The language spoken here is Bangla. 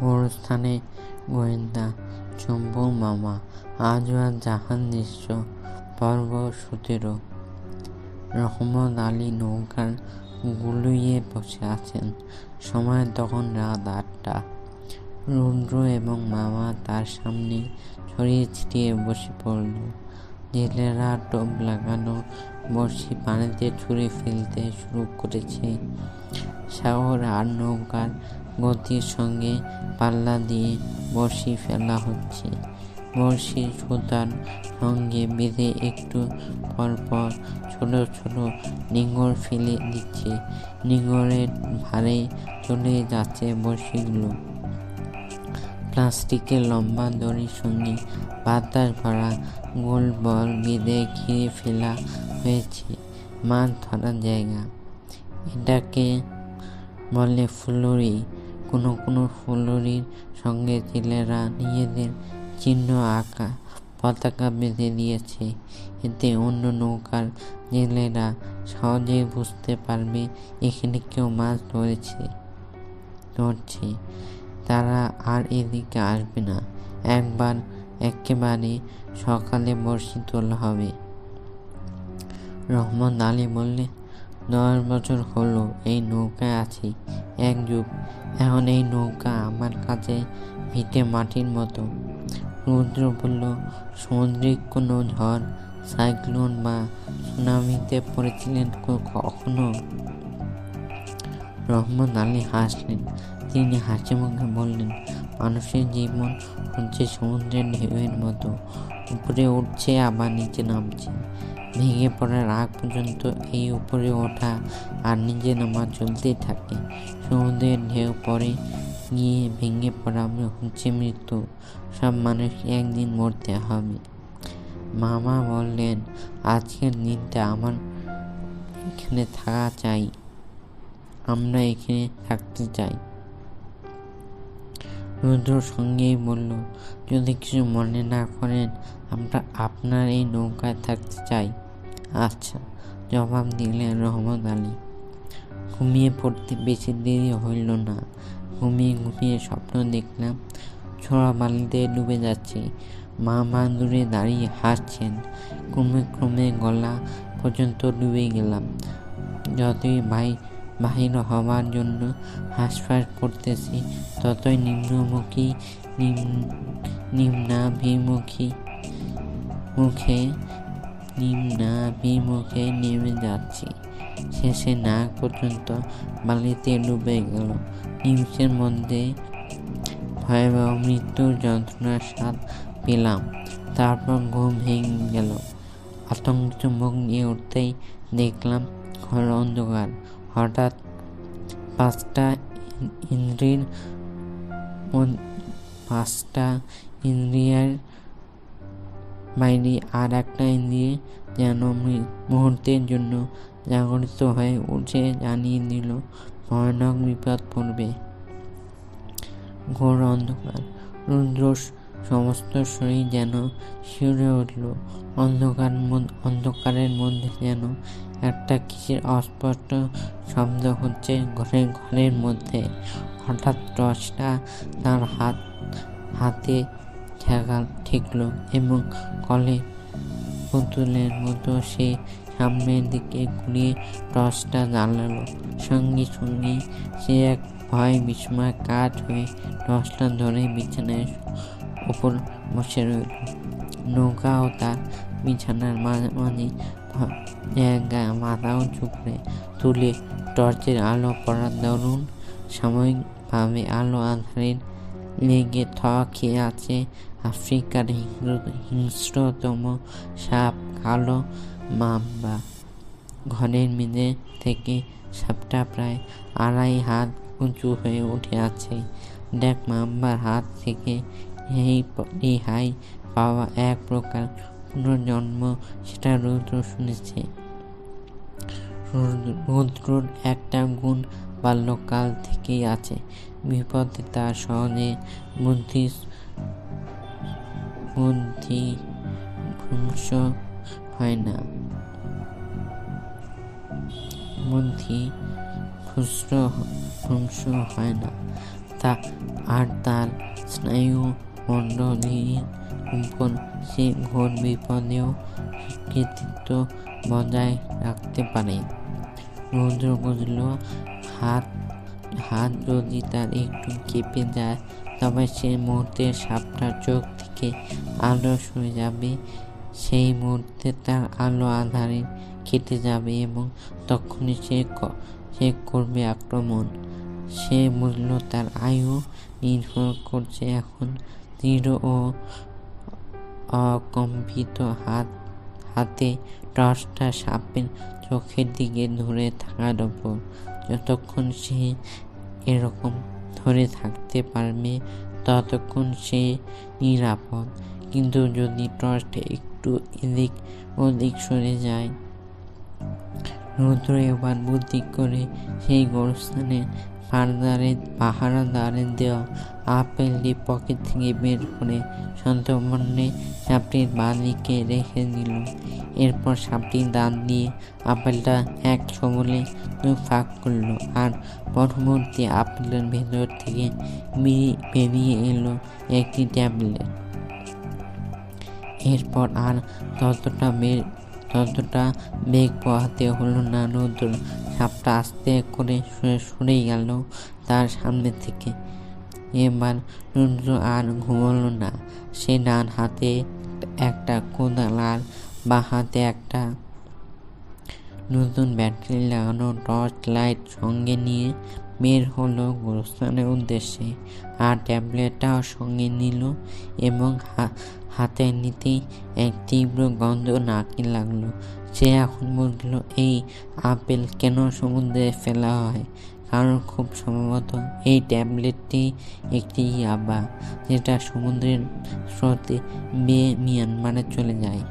গোরস্থানে গোয়েন্দা চম্পু মামা আজও আর জাহান দৃশ্য পর্ব সতেরো। রহমত আলী নৌকার গুলুইয়ে বসে আছেন। সময় তখন রাত আটটা। রুদ্র এবং মামা তার সামনে ছড়িয়ে ছিটিয়ে বসে পড়ল। জেলেরা টোপ লাগানো বড়শি পানিতে ছুঁড়ে ফেলতে শুরু করেছে। সাগর আর নৌকার গতির সঙ্গে পাল্লা দিয়ে বড়শি ফেলা হচ্ছে। বড়শি সুতার সঙ্গে বেঁধে একটু পর পর ছোট ছোট নিঙড় ফেলে দিচ্ছে। নিঙড়ের ভারে চলে যাচ্ছে বড়শিগুলো। প্লাস্টিকের লম্বা দড়ির সঙ্গে বাতাস ভরা গোল বল বেঁধে ঘিরে ফেলা হয়েছে। মাছ ধরার জায়গা। এটাকে বলে ফুলুরি। কোনো কোনো ফুলুরির সঙ্গে জেলেরা নিজেদের চিহ্ন আঁকা পতাকা বেঁধে দিয়েছে। এতে অন্য নৌকার জেলেরা সহজে বুঝতে পারবে এখানে কেউ মাছ ধরেছে, ধরছে। তারা আর এদিকে আসবে না। একবার একেবারে সকালে বর্ষি তোলা হবে। রহমান আলী বললে দশ বছর হলো, এই নৌকায় আছি। এক যুগ, এখন এই নৌকা আমার কাছে ভিটে মাটির মতো। রুদ্র বলল সামুদ্রিক কোনো ঝড়, সাইক্লোন বা সুনামিতে পড়েছিলেন কখনো? রহমান আলী হাসলেন। তিনি হাসি মুখে বললেন মানুষের জীবন হচ্ছে সমুদ্রের ঢেউয়ের মতো। উপরে উঠছে, আবার নিচে নামছে। ভেঙে পড়ার আগ পর্যন্ত এই উপরে ওঠা আর নিচে নামা চলতেই থাকে। সমুদ্রের ঢেউ পরে গিয়ে ভেঙে পড়া হচ্ছে মৃত্যু। সব মানুষকে একদিন মরতে হবে। মামা বললেন, আজকের দিনটা আমার এখানে থাকা চাই। আমরা এখানে থাকতে চাই। রুদ্র সঙ্গেই বলল, যদি কিছু মনে না করেন, আমরা আপনার এই নৌকায় থাকতে চাই। আচ্ছা জবাব দিলেন রহমত আলী। ঘুমিয়ে পড়তে বেশি দেরি হইল না। ঘুমিয়ে ঘুমিয়ে স্বপ্ন দেখলাম, ছোড়া বালিতে ডুবে যাচ্ছে। মা মা দূরে দাঁড়িয়ে হাসছেন। ক্রমে ক্রমে গলা পর্যন্ত ডুবে গেলাম। যতই ভাই বাহির হওয়ার জন্য হাঁসফাঁস করতেছি। ততই নিম্নমুখী নিম্নাভিমুখী মুখে, নিম্নাভিমুখে নেমে যাচ্ছি। শেষে নাক পর্যন্ত বালিতে ডুবে গেল। নিমিষের মধ্যে ভয়াবহ মৃত্যুর যন্ত্রণার স্বাদ পেলাম। তারপর ঘুম ভেঙে গেল। আতঙ্কিত মুখ নিয়ে উঠতেই দেখলাম ঘর অন্ধকার। হঠাৎ পাঁচটা ইন্দ্রির পাঁচটা ইন্দ্রিয়ার বাইরে আর একটা ইন্দ্রিয় যেন মুহূর্তের জন্য জাগরিত হয়ে উঠে জানিয়ে দিল, ভয়ানক বিপদ পড়বে। ঘোর অন্ধকার। রুদ্র সমস্ত শরীর যেন শিউরে উঠল। অন্ধকার অন্ধকারের মধ্যে যেন একটা কিসের অস্পষ্ট শব্দ হচ্ছে ঘরে ঘরের মধ্যে। হঠাৎ টর্চটা তার হাত, হাতে ঠেকা ঠেকলো এবং কলে পুতুলের মতো সে সামনের দিকে ঘুরিয়ে টর্চটা জ্বালালো। সঙ্গে সঙ্গে সে এক ভয় বিস্ময় কাজ হয়ে টর্চটা ধরে বিছানায় উপর বসে রইল। নৌকা ও তার বিছানার মাঝামাঝি মাথা উঁচু তুলে টর্চের আলো পড়ার দরুন। সাময়িকভাবে আলো আধারের লেগে থ খেয়ে আছে আফ্রিকার হিংস্রতম সাপ কালো মাম্বা। ঘরের মেঝে থেকে সাপটা প্রায় আড়াই হাত উঁচু হয়ে উঠে আছে। দেখ, মাম্বার হাত থেকে এই রেহাই পাওয়া এক প্রকার পুনর্জন্ম, সেটা রুদ্র শুনেছে। রুদ্রর একটা গুণ বাল্যকাল থেকেই আছে। বিপদে তার সহজে বুদ্ধি বুদ্ধি ভ্রংশ হয় না। বুদ্ধি ধ্বংস হয় না। তা আর তার স্নায়ু মণ্ডলীর উপর সে ঘোর বিপদেও কৃতিত্ব বজায় রাখতে পারে। রুদ্র বুঝল, হাত হাত যদি তার একটু কেঁপে যায়, তবে সে মুহূর্তে সাপটার চোখ থেকে আলো সরে যাবে। সেই মুহূর্তে তার আলো আধারে কেটে যাবে এবং তখনই সে সে করবে আক্রমণ। সে বুঝল, তার আয়ু নির্ভর করছে এখন দৃঢ় ও অকম্পিত হাত, হাতে টর্চটা সাপের চোখের দিকে ধরে থাকার ওপর। যতক্ষণ সে এরকম ধরে থাকতে পারবে, ততক্ষণ সে নিরাপদ। কিন্তু যদি টর্চটা একটু এদিক ওদিক সরে যায়, রুদ্র এবার বুদ্ধি করে সেই গোরস্থানের পাহারাদারের দেওয়া আপেলটি পকেট থেকে বের করে সন্তর্পণে সাপটির বাঁ দিকে রেখে দিল। এরপর সাপটি দাঁত দিয়ে আপেলটা এক সবলে ফাঁক করল আর পরবর্তী আপেলের ভেতর থেকে বেরিয়ে- এলো একটি ট্যাবলেট। এরপর আর ততটা বের ততটা বেগ পোহাতে হলো না রৌদ্র। সাপটা আস্তে করে সরে গেল তার সামনে থেকে। এবার রুদ্র আর ঘুমল না। সে ডান হাতে একটা কোদাল আর বা হাতে একটা নতুন ব্যাটারি লাগানো টর্চ লাইট সঙ্গে নিয়ে বের হলো গোরস্থানের উদ্দেশ্যে আর ট্যাবলেটটাও সঙ্গে নিল এবং হাতে নিতেই এক তীব্র গন্ধ নাকে লাগল। সে এখন বুঝলো এই আপেল কেন সমুদ্রে ফেলা হয়? কারণ খুব সম্ভবত এই ট্যাবলেটটি একটি ইয়াবা, যেটা সমুদ্রের স্রোতে বেয়ে মিয়ানমারে চলে যায়।